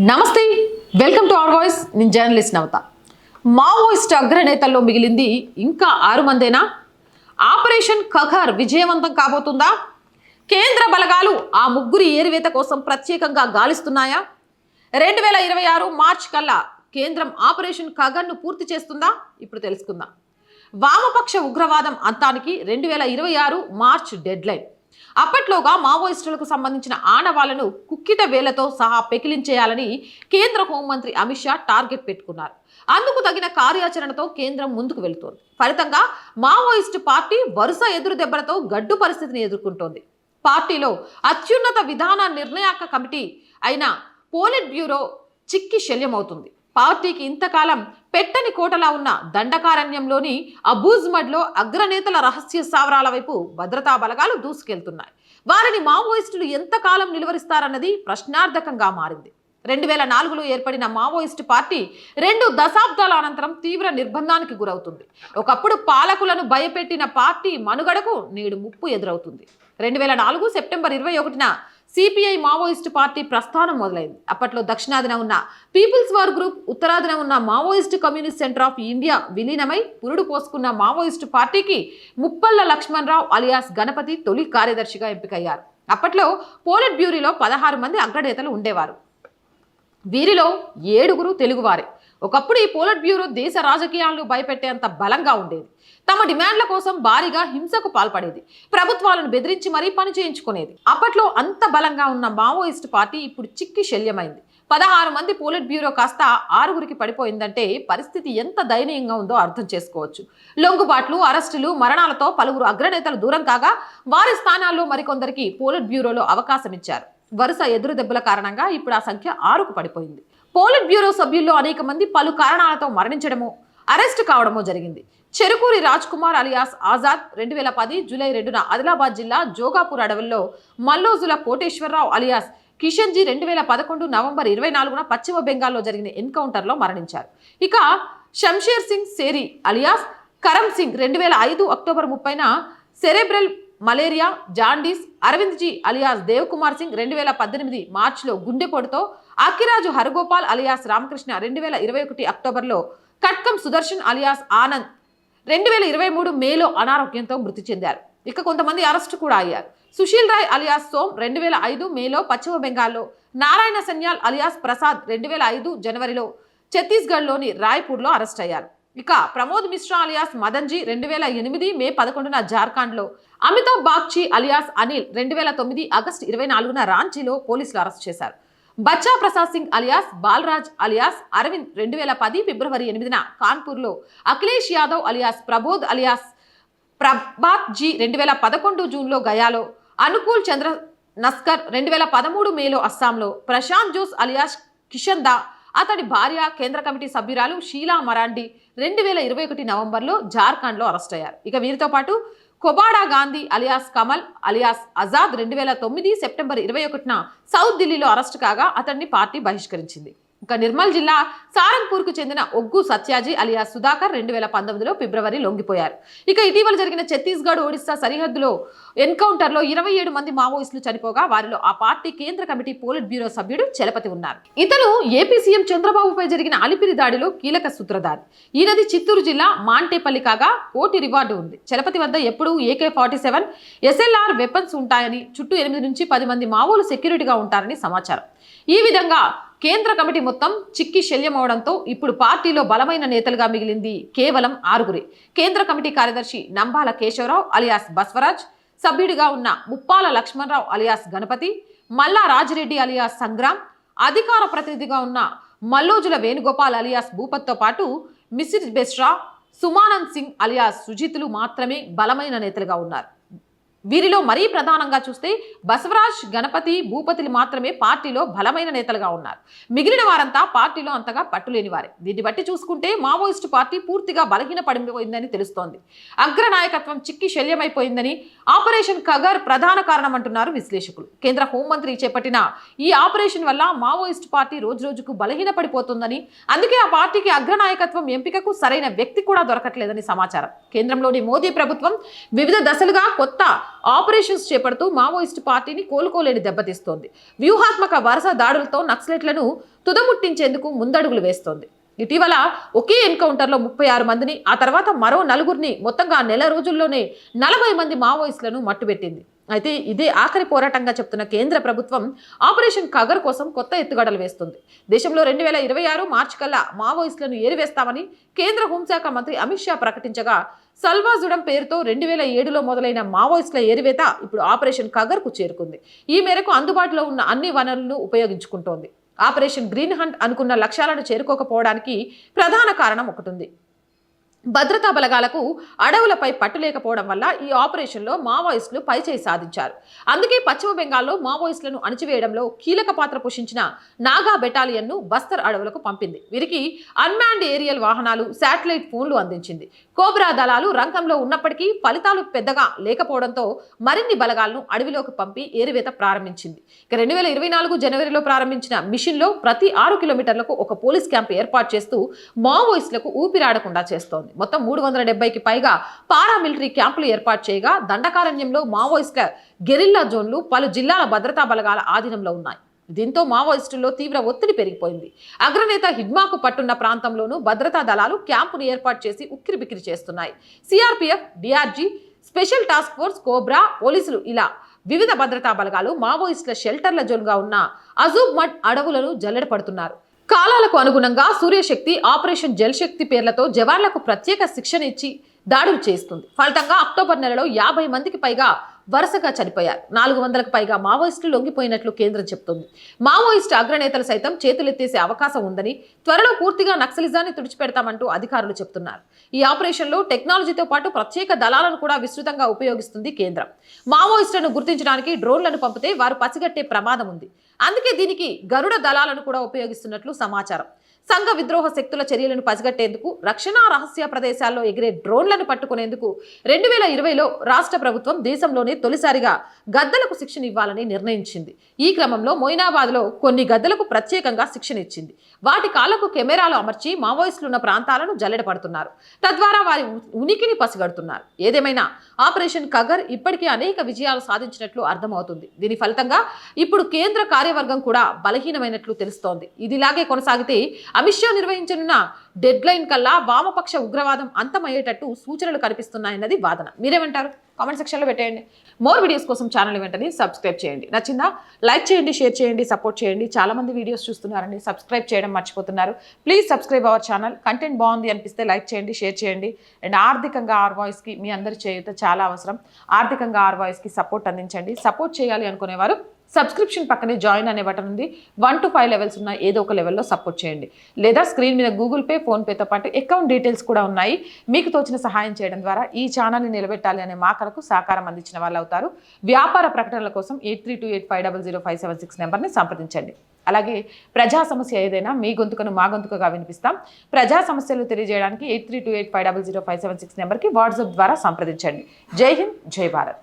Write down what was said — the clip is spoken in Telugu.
నమస్తే వెల్కమ్ టు అవర్ వాయిస్. నేను జర్నలిస్ట్ నవత. మావోయిస్ట్ అగ్రనేతల్లో మిగిలింది ఇంకా ఆరు మందేనా? ఆపరేషన్ కఖర్ విజయవంతం కాబోతుందా? కేంద్ర బలగాలు ఆ ముగ్గురి ఏరివేత కోసం ప్రత్యేకంగా గాలిస్తున్నాయా? రెండు వేల ఇరవై ఆరు మార్చ్ కల్లా కేంద్రం ఆపరేషన్ ఖగర్ను పూర్తి చేస్తుందా? ఇప్పుడు తెలుసుకుందాం. వామపక్ష ఉగ్రవాదం అంతానికి రెండు వేల ఇరవై ఆరు మార్చ్ డెడ్లైన్. అప్పట్లోగా మావోయిస్టులకు సంబంధించిన ఆనవాళ్ళను కుక్కిట వేలతో సహా పెకిలించేయాలని కేంద్ర హోంమంత్రి అమిత్ షా టార్గెట్ పెట్టుకున్నారు. అందుకు తగిన కార్యాచరణతో కేంద్రం ముందుకు వెళుతోంది. ఫలితంగా మావోయిస్టు పార్టీ వరుస ఎదురు దెబ్బలతో గడ్డు పరిస్థితిని ఎదుర్కొంటోంది. పార్టీలో అత్యున్నత విధాన నిర్ణయాక కమిటీ అయిన పోలిట్ బ్యూరో చిక్కి శల్యమవుతుంది. పార్టీకి ఇంతకాలం పెట్టని కోటలా ఉన్న దండకారణ్యంలోని అబూజ్మడ్లో అగ్రనేతల రహస్య స్థావరాల వైపు భద్రతా బలగాలు దూసుకెళ్తున్నాయి. వారిని మావోయిస్టులు ఎంతకాలం నిలువరిస్తారన్నది ప్రశ్నార్థకంగా మారింది. రెండు వేల నాలుగులో ఏర్పడిన మావోయిస్టు పార్టీ రెండు దశాబ్దాల అనంతరం తీవ్ర నిర్బంధానికి గురవుతుంది. ఒకప్పుడు పాలకులను భయపెట్టిన పార్టీ మనుగడకు నేడు ముప్పు ఎదురవుతుంది. రెండు వేల నాలుగు సెప్టెంబర్ ఇరవై ఒకటిన సిపిఐ మావోయిస్టు పార్టీ ప్రస్థానం మొదలైంది. అప్పట్లో దక్షిణాదిన ఉన్న పీపుల్స్ వార్ గ్రూప్ ఉత్తరాదిన ఉన్న Maoist Communist Centre of India విలీనమై పురుడు పోసుకున్న మావోయిస్టు పార్టీకి ముప్పల్ల లక్ష్మణరావు అలియాస్ గణపతి తొలి కార్యదర్శిగా ఎంపికయ్యారు. అప్పట్లో పోలిట్ బ్యూరీలో పదహారు మంది అగ్రనేతలు ఉండేవారు. వీరిలో ఏడుగురు తెలుగువారే. ఒకప్పుడు ఈ పోలట్ బ్యూరో దేశ రాజకీయాలను భయపెట్టేంత బలంగా ఉండేది. తమ డిమాండ్ల కోసం భారీగా హింసకు పాల్పడేది. ప్రభుత్వాలను బెదిరించి మరీ పని చేయించుకునేది. అప్పట్లో అంత బలంగా ఉన్న మావోయిస్ట్ పార్టీ ఇప్పుడు చిక్కి శల్యమైంది. పదహారు మంది పోలిట్ బ్యూరో కాస్త ఆరుగురికి పడిపోయిందంటే పరిస్థితి ఎంత దయనీయంగా ఉందో అర్థం చేసుకోవచ్చు. లొంగుబాట్లు అరెస్టులు మరణాలతో పలువురు అగ్రనేతలు దూరం కాగా వారి స్థానాల్లో మరికొందరికి పోలిట్ బ్యూరోలో అవకాశం ఇచ్చారు వరుస ఎదురు దెబ్బల కారణంగా ఇప్పుడు ఆ సంఖ్య ఆరుకు పడిపోయింది. పోలిట్ బ్యూరో సభ్యుల్లో అనేక మంది పలు కారణాలతో మరణించడము అరెస్ట్ కావడమో జరిగింది. చెరుకూరి రాజ్ కుమార్ అలియాస్ ఆజాద్ రెండు వేల పది జూలై రెండున ఆదిలాబాద్ జిల్లా జోగాపూర్ అడవుల్లో మల్లోజుల కోటేశ్వరరావు అలియాస్ కిషన్జీ రెండు వేల పదకొండు నవంబర్ ఇరవై నాలుగున పశ్చిమ బెంగాల్లో జరిగిన ఎన్కౌంటర్లో మరణించారు. ఇక షంషేర్ సింగ్ సేరి అలియాస్ కరమ్ సింగ్ రెండు వేల ఐదు అక్టోబర్ ముప్పైన cerebral malaria jaundice Arvind ji alias Dev Kumar Singh రెండు వేల పద్దెనిమిది మార్చిలో గుండెపోటుతో అక్కిరాజు హరగోపాల్ అలియాస్ రామకృష్ణ రెండు వేల ఇరవై ఒకటి అక్టోబర్లో కట్కం సుదర్శన్ అలియాస్ ఆనంద్ రెండు వేల ఇరవై మూడు మేలో అనారోగ్యంతో మృతి చెందారు. ఇక కొంతమంది అరెస్టు కూడా అయ్యారు. సుశీల్ రాయ్ అలియాస్ సోమ్ రెండు వేల ఐదు మేలో పశ్చిమ బెంగాల్లో నారాయణ సన్యాల్ అలియాస్ ప్రసాద్ రెండు వేల ఐదు జనవరిలో ఛత్తీస్గఢ్లోని రాయ్పూర్లో అరెస్ట్ అయ్యారు. ఇక ప్రమోద్ మిశ్రా అలియాస్ మదన్జీ రెండు వేల ఎనిమిది మే పదకొండున జార్ఖండ్లో అమితాబ్ బాగ్చి అలియాస్ అనిల్ రెండు వేల తొమ్మిది ఆగస్టు ఇరవై నాలుగున రాంచీలో పోలీసులు అరెస్ట్ చేశారు. బచ్చా ప్రసాద్ సింగ్ అలియాస్ బాలరాజ్ అలియాస్ అరవింద్ రెండు వేల పది ఫిబ్రవరి ఎనిమిదిన కాన్పూర్లో అఖిలేష్ యాదవ్ అలియాస్ ప్రబోధ్ అలియాస్ ప్రభాత్ జీ రెండు వేల పదకొండు జూన్లో గయాలో అనుకూల్ చంద్ర నస్కర్ రెండు వేల పదమూడు మేలో అస్సాంలో ప్రశాంత్ జోస్ అలియాస్ కిషన్ దా అతడి భార్య కేంద్ర కమిటీ సభ్యురాలు షీలా మరాండి రెండు వేల ఇరవై ఒకటి నవంబర్లో జార్ఖండ్లో అరెస్ట్ అయ్యారు. ఇక వీరితో పాటు కొబాడా గాంధీ అలియాస్ కమల్ అలియాస్ ఆజాద్ రెండు వేల తొమ్మిది సెప్టెంబర్ ఇరవై ఒకటిన సౌత్ ఢిల్లీలో అరెస్ట్ కాగా అతన్ని పార్టీ బహిష్కరించింది. ఇక నిర్మల్ జిల్లా సారంగ్పూర్కు చెందిన ఒగ్గు సత్యాజీ అలియా సుధాకర్ రెండు వేల పంతొమ్మిదిలో ఫిబ్రవరి లొంగిపోయారు. ఇక ఇటీవల జరిగిన ఛత్తీస్గఢ్ ఒడిశా సరిహద్దులో ఎన్కౌంటర్లో ఇరవై ఏడు మంది మావోయిస్టులు చనిపోగా వారిలో ఆ పార్టీ కేంద్ర కమిటీ పోలిట్ బ్యూరో సభ్యుడు చలపతి ఉన్నారు. ఇతను ఏపీ సీఎం చంద్రబాబుపై జరిగిన అలిపిరి దాడిలో కీలక సూత్రధారి. ఈయనది చిత్తూరు జిల్లా మాంటేపల్లి కాగా కోటి రివార్డు ఉంది. చలపతి వద్ద ఎప్పుడూ AK forty seven SLR weapons ఉంటాయని చుట్టూ ఎనిమిది నుంచి పది మంది మావోలు సెక్యూరిటీగా ఉంటారని సమాచారం. ఈ విధంగా కేంద్ర కమిటీ మొత్తం చిక్కి శల్యమవడంతో ఇప్పుడు పార్టీలో బలమైన నేతలుగా మిగిలింది కేవలం ఆరుగురే. కేంద్ర కమిటీ కార్యదర్శి నంబాల కేశవరావు అలియాస్ బస్వరాజ్ సభ్యుడిగా ఉన్న ముప్పాల లక్ష్మణరావు అలియాస్ గణపతి మల్లా రాజిరెడ్డి అలియాస్ సంగ్రామ్ అధికార ప్రతినిధిగా ఉన్న మల్లోజుల వేణుగోపాల్ అలియాస్ భూపత్తో పాటు మిసిర్ బెస్రా సుమానంద్ సింగ్ అలియాస్ సుజిత్లు మాత్రమే బలమైన నేతలుగా ఉన్నారు. వీరిలో మరీ ప్రధానంగా చూస్తే బసవరాజ్ గణపతి భూపతిలు మాత్రమే పార్టీలో బలమైన నేతలుగా ఉన్నారు. మిగిలిన వారంతా పార్టీలో అంతగా పట్టులేని వారే. దీన్ని బట్టి చూసుకుంటే మావోయిస్టు పార్టీ పూర్తిగా బలహీన పడిపోయిందని తెలుస్తోంది. అగ్రనాయకత్వం చిక్కి శల్యమైపోయిందని ఆపరేషన్ కగర్ ప్రధాన కారణం అంటున్నారు విశ్లేషకులు. కేంద్ర హోంమంత్రి చేపట్టిన ఈ ఆపరేషన్ వల్ల మావోయిస్టు పార్టీ రోజు రోజుకు బలహీన పడిపోతుందని అందుకే ఆ పార్టీకి అగ్రనాయకత్వం ఎంపికకు సరైన వ్యక్తి కూడా దొరకట్లేదని సమాచారం. కేంద్రంలోని మోదీ ప్రభుత్వం వివిధ దశలుగా కొత్త ఆపరేషన్స్ చేపడుతూ మావోయిస్టు పార్టీని కోలుకోలేని దెబ్బతీస్తోంది. వ్యూహాత్మక వరుస దాడులతో నక్సలెట్లను తుదముట్టించేందుకు ముందడుగులు వేస్తోంది. ఇటీవల ఒకే ఎన్కౌంటర్లో ముప్పై ఆరు మందిని ఆ తర్వాత మరో నలుగురిని మొత్తంగా నెల రోజుల్లోనే నలభై మంది మావోయిస్టులను మట్టుబెట్టింది. అయితే ఇదే ఆఖరి పోరాటంగా చెప్తున్న కేంద్ర ప్రభుత్వం ఆపరేషన్ కగర్ కోసం కొత్త ఎత్తుగడలు వేస్తుంది. దేశంలో రెండు వేల ఇరవై ఆరు మార్చి కల్లా మావోయిస్టులను ఏరివేస్తామని కేంద్ర హోంశాఖ మంత్రి అమిత్ షా ప్రకటించగా సల్వాజుడం పేరుతో రెండు వేల ఏడులో మొదలైన మావోయిస్టుల ఏరివేత ఇప్పుడు ఆపరేషన్ కగర్కు చేరుకుంది. ఈ మేరకు అందుబాటులో ఉన్న అన్ని వనరులను ఉపయోగించుకుంటోంది. ఆపరేషన్ గ్రీన్ హంట్ అనుకున్న లక్ష్యాలను చేరుకోకపోవడానికి ప్రధాన కారణం ఒకటి ఉంది భద్రతా బలగాలకు అడవులపై పట్టు లేకపోవడం వల్ల ఈ ఆపరేషన్లో మావోయిస్టులు పైచేయి సాధించారు. అందుకే పశ్చిమ బెంగాల్లో మావోయిస్టులను అణచివేయడంలో కీలక పాత్ర పోషించిన నాగా బెటాలియన్ను బస్తర్ అడవులకు పంపింది. వీరికి అన్మాన్డ్ ఏరియల్ వాహనాలు శాటిలైట్ ఫోన్లు అందించింది. కోబ్రా దళాలు రంగంలో ఉన్నప్పటికీ ఫలితాలు పెద్దగా లేకపోవడంతో మరిన్ని బలగాలను అడవిలోకి పంపి ఏరివేత ప్రారంభించింది. ఇక రెండు వేల ఇరవై నాలుగు జనవరిలో ప్రారంభించిన మిషన్లో ప్రతి ఆరు కిలోమీటర్లకు ఒక పోలీస్ క్యాంపు ఏర్పాటు చేస్తూ మావోయిస్టులకు ఊపిరాడకుండా చేస్తోంది. మొత్తం మూడు వందల డెబ్బైకి పైగా పారామిలిటరీ క్యాంపులు ఏర్పాటు చేయగా దండకారణ్యంలో మావోయిస్టుల గెరిల్లా జోన్లు పలు జిల్లాల భద్రతా బలగాల ఆధీనంలో ఉన్నాయి. దీంతో మావోయిస్టుల్లో తీవ్ర ఒత్తిడి పెరిగిపోయింది. అగ్రనేత హిడ్మాకు పట్టున్న ప్రాంతంలోనూ భద్రతా దళాలు క్యాంపును ఏర్పాటు చేసి ఉక్కిరిబిక్కిరి చేస్తున్నాయి. CRPF DRG special task force COBRA పోలీసులు ఇలా వివిధ భద్రతా బలగాలు మావోయిస్టుల షెల్టర్ల జోన్గా ఉన్న అజూబ్ మడ్ అడవులను జల్లెడ పడుతున్నారు. కాలాలకు అనుగుణంగా సూర్యశక్తి ఆపరేషన్ జలశక్తి పేర్లతో జవాన్లకు ప్రత్యేక శిక్షణ ఇచ్చి దాడులు చేస్తుంది. ఫలితంగా అక్టోబర్ నెలలో యాభై మందికి పైగా వరుసగా చనిపోయారు. నాలుగు వందలకు పైగా మావోయిస్టులు లొంగిపోయినట్లు కేంద్రం చెబుతోంది. మావోయిస్టు అగ్రనేతలు సైతం చేతులెత్తేసే అవకాశం ఉందని త్వరలో పూర్తిగా నక్సలిజాన్ని తుడిచిపెడతామంటూ అధికారులు చెబుతున్నారు. ఈ ఆపరేషన్లో టెక్నాలజీతో పాటు ప్రత్యేక దళాలను కూడా విస్తృతంగా ఉపయోగిస్తుంది కేంద్రం. మావోయిస్టులను గుర్తించడానికి డ్రోన్లను పంపితే వారు పసిగట్టే ప్రమాదం ఉంది. అందుకే దీనికి గరుడ దళాలను కూడా ఉపయోగిస్తున్నట్లు సమాచారం. సంఘ విద్రోహ శక్తుల చర్యలను పసిగట్టేందుకు రక్షణ రహస్య ప్రదేశాల్లో ఎగిరే డ్రోన్లను పట్టుకునేందుకు రెండు వేల ఇరవైలో రాష్ట్ర ప్రభుత్వం దేశంలోనే తొలిసారిగా గద్దలకు శిక్షణ ఇవ్వాలని నిర్ణయించింది. ఈ క్రమంలో మొయినాబాద్లో కొన్ని గద్దలకు ప్రత్యేకంగా శిక్షణ ఇచ్చింది. వాటి కాళ్ళకు కెమెరాలు అమర్చి మావోయిస్టులు ఉన్న ప్రాంతాలను జల్లెడపడుతున్నారు తద్వారా వారి ఉనికిని పసిగడుతున్నారు. ఏదేమైనా ఆపరేషన్ కగర్ ఇప్పటికే అనేక విజయాలు సాధించినట్లు అర్థమవుతుంది. దీని ఫలితంగా ఇప్పుడు కేంద్ర కార్యవర్గం కూడా బలహీనమైనట్లు తెలుస్తోంది. ఇదిలాగే కొనసాగితే అమిత్ షా నిర్వహించనున్న డెడ్ లైన్ కల్లా వామపక్ష ఉగ్రవాదం అంతమయ్యేటట్టు సూచనలు కనిపిస్తున్నాయన్నది వాదన. మీరేమంటారు? కామెంట్ సెక్షన్లో పెట్టేయండి. మోర్ వీడియోస్ కోసం ఛానల్ వెంటనే సబ్స్క్రైబ్ చేయండి. నచ్చిందా? లైక్ చేయండి షేర్ చేయండి సపోర్ట్ చేయండి. చాలామంది వీడియోస్ చూస్తున్నారండి. సబ్స్క్రైబ్ చేయడం మర్చిపోతున్నారు. Please subscribe our channel. Content బాగుంది అనిపిస్తే లైక్ చేయండి షేర్ చేయండి. అండ్ ఆర్థికంగా ఆర్ వాయిస్కి మీ అందరి చేయుత చాలా అవసరం. ఆర్థికంగా ఆర్ వాయిస్కి సపోర్ట్ అందించండి. సపోర్ట్ చేయాలి అనుకునేవారు సబ్స్క్రిప్షన్ పక్కనే జాయిన్ అనే బటన్ ఉంది. వన్ టు ఫైవ్ లెవెల్స్ ఉన్న ఏదో ఒక లెవెల్లో సపోర్ట్ చేయండి. లేదా స్క్రీన్ మీద గూగుల్ పే ఫోన్పేతో పాటు అకౌంట్ డీటెయిల్స్ కూడా ఉన్నాయి. మీకు తోచిన సహాయం చేయడం ద్వారా ఈ ఛానల్ని నిలబెట్టాలి అనే మాకలకు సహకారం అందించిన వాళ్ళు అవుతారు. వ్యాపార ప్రకటనల కోసం eight three two eight five double zero five seven six నెంబర్ని సంప్రదించండి. అలాగే ప్రజా సమస్య ఏదైనా మీ గొంతుకను మా గొంతుకగా వినిపిస్తాం. ప్రజా సమస్యలు తెలియజేయడానికి eight three two eight five double zero five seven six నెంబర్కి వాట్సాప్ ద్వారా సంప్రదించండి. జై హింద్ జై భారత్.